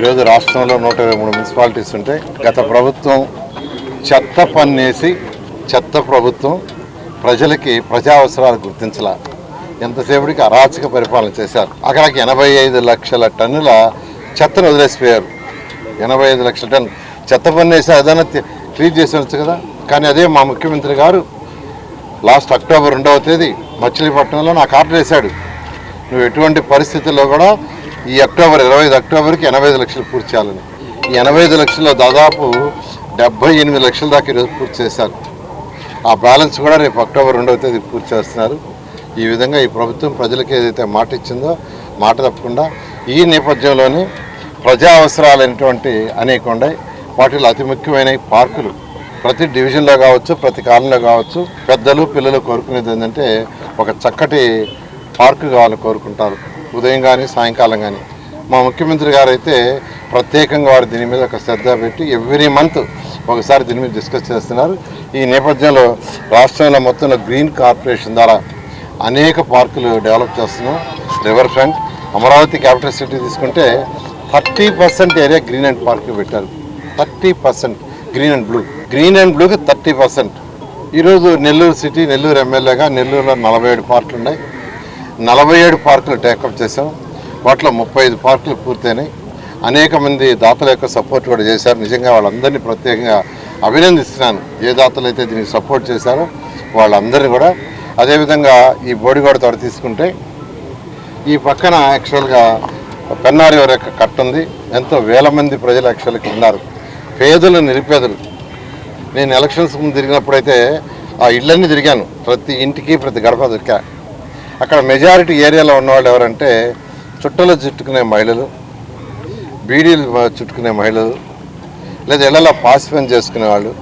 ఈరోజు రాష్ట్రంలో నూట ఇరవై మూడు మున్సిపాలిటీస్ ఉంటే గత ప్రభుత్వం చెత్త పన్నేసి చెత్త ప్రభుత్వం ప్రజలకి ప్రజా అవసరాలు గుర్తించలా. ఎంతసేపటికి అరాచక పరిపాలన చేశారు. అక్కడికి ఎనభై ఐదు లక్షల టన్నుల చెత్తను వదిలేసిపోయారు. ఎనభై ఐదు లక్షల టన్ను చెత్త పన్నేసి ఏదైనా క్లీన్ చేసి ఉండొచ్చు కదా? కానీ అదే మా ముఖ్యమంత్రి గారు లాస్ట్ అక్టోబర్ రెండవ తేదీ మచిలీపట్నంలో నాకు ఆర్డర్ వేశాడు. నువ్వు ఎటువంటి పరిస్థితుల్లో కూడా ఈ అక్టోబర్ ఇరవై ఐదు అక్టోబర్కి ఎనభై ఐదు లక్షలు పూర్తి చేయాలని. ఈ ఎనభై ఐదు లక్షల్లో దాదాపు డెబ్బై ఎనిమిది లక్షల దాకా ఈరోజు పూర్తి చేశారు. ఆ బ్యాలెన్స్ కూడా రేపు అక్టోబర్ రెండవ తేదీ పూర్తి చేస్తున్నారు. ఈ విధంగా ఈ ప్రభుత్వం ప్రజలకు ఏదైతే మాట ఇచ్చిందో మాట తప్పకుండా ఈ నేపథ్యంలోనే ప్రజా అవసరాలైనటువంటి అనేక ఉన్నాయి. వాటిలో అతి ముఖ్యమైన పార్కులు. ప్రతి డివిజన్లో కావచ్చు ప్రతి కాలంలో కావచ్చు పెద్దలు పిల్లలు కోరుకునేది ఏంటంటే ఒక చక్కటి పార్కు కావాలని కోరుకుంటారు. ఉదయం కానీ సాయంకాలం కానీ మా ముఖ్యమంత్రి గారు అయితే ప్రత్యేకంగా వారు దీని మీద ఒక శ్రద్ధ పెట్టి ఎవ్రీ మంత్ ఒకసారి దీని మీద డిస్కస్ చేస్తున్నారు. ఈ నేపథ్యంలో రాష్ట్రంలో మొత్తంలో గ్రీన్ కార్పొరేషన్ ద్వారా అనేక పార్కులు డెవలప్ చేస్తున్నాం. River front Amaravati capital city తీసుకుంటే thirty percent area green and park పెట్టారు. Thirty percent green and blue. Green and బ్లూకి థర్టీ పర్సెంట్. ఈరోజు నెల్లూరు సిటీ నెల్లూరు ఎమ్మెల్యేగా నెల్లూరులో నలభై ఏడు పార్కులు ఉన్నాయి నలభై ఏడు పార్కులు టేకప్ చేసాం వాటిలో ముప్పై ఐదు పార్కులు పూర్తయినాయి. అనేక మంది దాతల యొక్క సపోర్ట్ కూడా చేశారు. నిజంగా వాళ్ళందరినీ ప్రత్యేకంగా అభినందిస్తున్నాను. ఏ దాతలు అయితే దీనికి సపోర్ట్ చేశారో వాళ్ళందరినీ కూడా. అదేవిధంగా ఈ బోడిగోడ తోట తీసుకుంటే ఈ పక్కన యాక్చువల్గా పెన్నారి వారి యొక్క కట్ట ఉంది. ఎంతో వేల మంది ప్రజలు యాక్చువల్గా ఉన్నారు. పేదలు నిరుపేదలు. నేను ఎలక్షన్స్ ముందు తిరిగినప్పుడైతే ఆ ఇళ్ళన్నీ తిరిగాను. ప్రతి ఇంటికి ప్రతి గడప దొరికా. అక్కడ మెజారిటీ ఏరియాలో ఉన్నవాళ్ళు ఎవరంటే చుట్టలు చుట్టుకునే మహిళలు బీడీలు చుట్టుకునే మహిళలు లేదా ఇళ్ళలో చేసుకునే చేసుకునేవాళ్ళు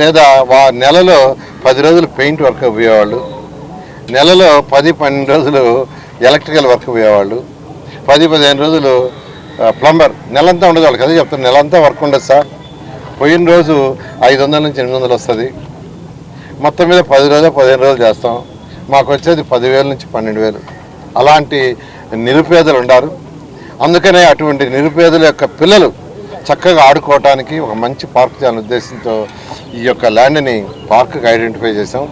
లేదా వా నెలలో పది రోజులు పెయింట్ వర్క్ పోయేవాళ్ళు నెలలో పది పన్నెండు రోజులు ఎలక్ట్రికల్ వర్క్ పోయేవాళ్ళు పది పదిహేను రోజులు ప్లంబర్ నెలంతా ఉండదు కదా అదే చెప్తాను నెలంతా వర్క్ ఉండదు సార్. పోయిన రోజు ఐదు వందల నుంచి ఎనిమిది వందలు వస్తుంది. మొత్తం మీద పది రోజులు పదిహేను రోజులు చేస్తాం. మాకు వచ్చేది పదివేల నుంచి పన్నెండు వేలు అలాంటి నిరుపేదలు ఉన్నారు అందుకనే అటువంటి నిరుపేదల యొక్క పిల్లలు చక్కగా ఆడుకోవటానికి ఒక మంచి పార్క్ చేయాలనే ఉద్దేశంతో ఈ యొక్క ల్యాండ్ని పార్క్కి ఐడెంటిఫై చేసాం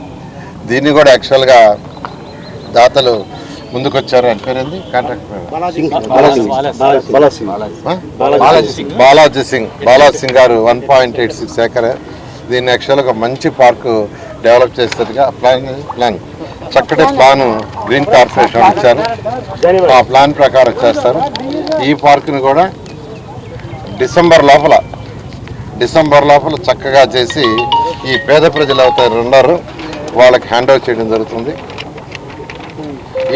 దీన్ని కూడా యాక్చువల్గా దాతలు ముందుకొచ్చారు అని పేరేంది? కాంట్రాక్ట్ బాలాజీ సింగ్. బాలాజీ సింగ్. గారు one point eight six acre దీన్ని యాక్చువల్గా మంచి పార్కు డెవలప్ చేసేట్టుగా ప్లాన్ ప్లాన్. చక్కటి ప్లాన్ గ్రీన్ కార్పొరేషన్ ఇచ్చారు. ఆ ప్లాన్ ప్రకారం చేస్తారు. ఈ పార్కుని కూడా డిసెంబర్ లోపల డిసెంబర్ లోపల చక్కగా చేసి ఈ పేద ప్రజలు అవుతారు ఉన్నారు వాళ్ళకి హ్యాండ్ ఓవర్ చేయడం జరుగుతుంది.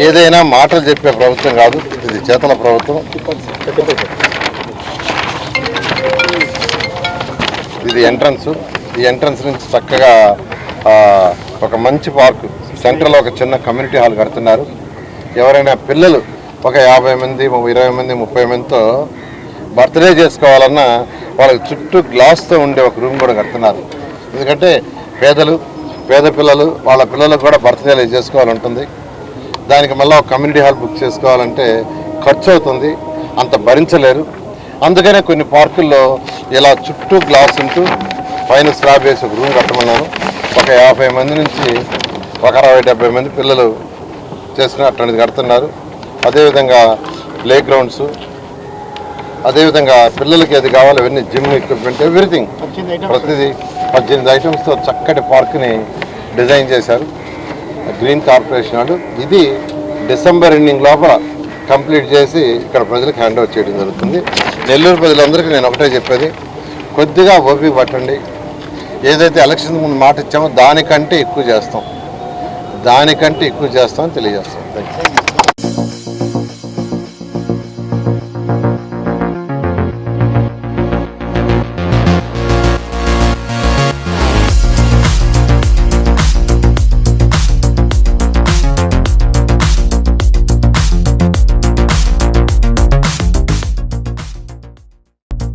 ఏదైనా మాటలు చెప్పే ప్రభుత్వం కాదు ఇది చేతల ప్రభుత్వం. ఇది ఎంట్రన్స్ ఈ ఎంట్రన్స్ నుంచి చక్కగా ఒక మంచి పార్కు సెంటర్లో ఒక చిన్న కమ్యూనిటీ హాల్ కడుతున్నారు. ఎవరైనా పిల్లలు ఒక యాభై మంది ఇరవై మంది ముప్పై మందితో బర్త్డే చేసుకోవాలన్నా వాళ్ళకి చుట్టూ గ్లాస్తో ఉండే ఒక రూమ్ కూడా కడుతున్నారు. ఎందుకంటే పేదలు పేద పిల్లలు వాళ్ళ పిల్లలకు కూడా బర్త్డేలు చేసుకోవాలంటుంది. దానికి మళ్ళీ ఒక కమ్యూనిటీ హాల్ బుక్ చేసుకోవాలంటే ఖర్చు అవుతుంది అంత భరించలేరు. అందుకనే కొన్ని పార్కుల్లో ఇలా చుట్టూ గ్లాస్ ఉంటూ పైన స్లాబ్ వేసి ఒక రూమ్ కట్టమన్నాను. ఒక యాభై మంది నుంచి ఒక అరవై డెబ్బై మంది పిల్లలు చేసుకుని అట్లాంటిది కడుతున్నారు. అదేవిధంగా ప్లే గ్రౌండ్స్ అదేవిధంగా పిల్లలకి ఏది కావాలో అవన్నీ జిమ్ ఎక్విప్మెంట్ ఎవ్రీథింగ్. ప్రతిదీ పద్దెనిమిది ఐటమ్స్తో చక్కటి పార్క్ని డిజైన్ చేశారు. గ్రీన్ కార్పొరేషన్ వాళ్ళు. ఇది డిసెంబర్ ఎండింగ్ లోపల కంప్లీట్ చేసి ఇక్కడ ప్రజలకు హ్యాండ్ ఓవర్ చేయడం జరుగుతుంది. నెల్లూరు ప్రజలందరికీ నేను ఒకటే చెప్పేది. కొద్దిగా ఓపిక పట్టండి. ఏదైతే ఎలక్షన్ ముందు మాట ఇచ్చామో దానికంటే ఎక్కువ చేస్తాం. దానికంటే ఎక్కువ చేస్తామని తెలియజేస్తాం. Thank you